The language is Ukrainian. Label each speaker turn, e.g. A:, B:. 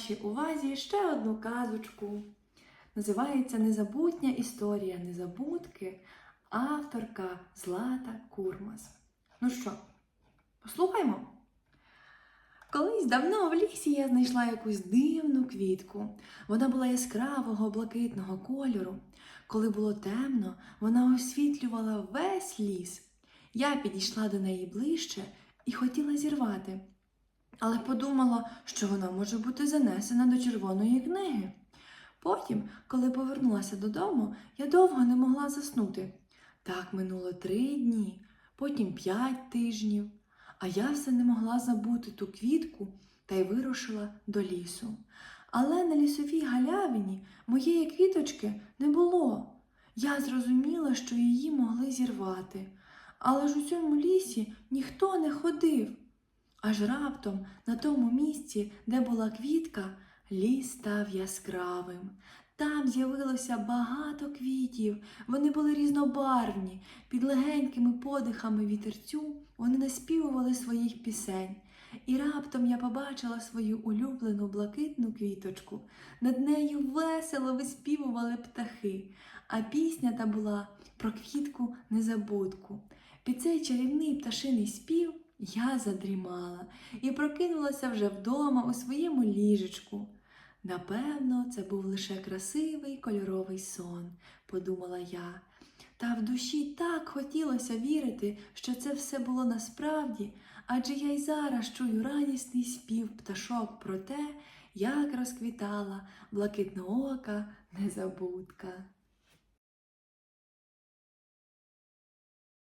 A: вашій увазі ще одну казочку. Називається Незабутня історія незабудки, авторка Злата Курмас. Ну що, послухаймо? Колись давно в лісі я знайшла якусь дивну квітку. Вона була яскравого блакитного кольору. Коли було темно, вона освітлювала весь ліс. Я підійшла до неї ближче і хотіла зірвати, але подумала, що вона може бути занесена до червоної книги. Потім, коли повернулася додому, я довго не могла заснути. Так минуло три дні, потім п'ять тижнів, а я все не могла забути ту квітку та й вирушила до лісу. Але на лісовій галявині моєї квіточки не було. Я зрозуміла, що її могли зірвати, але ж у цьому лісі ніхто не ходив. Аж раптом на тому місці, де була квітка, ліс став яскравим. Там з'явилося багато квітів, вони були різнобарвні, під легенькими подихами вітерцю вони наспівували своїх пісень. І раптом я побачила свою улюблену блакитну квіточку. Над нею весело виспівували птахи, а пісня та була про квітку незабудку. Під цей чарівний пташиний спів я задрімала і прокинулася вже вдома у своєму ліжечку. Напевно, це був лише красивий кольоровий сон, подумала я. Та в душі так хотілося вірити, що це все було насправді, адже я й зараз чую радісний спів пташок про те, як розквітала блакитноока незабудка.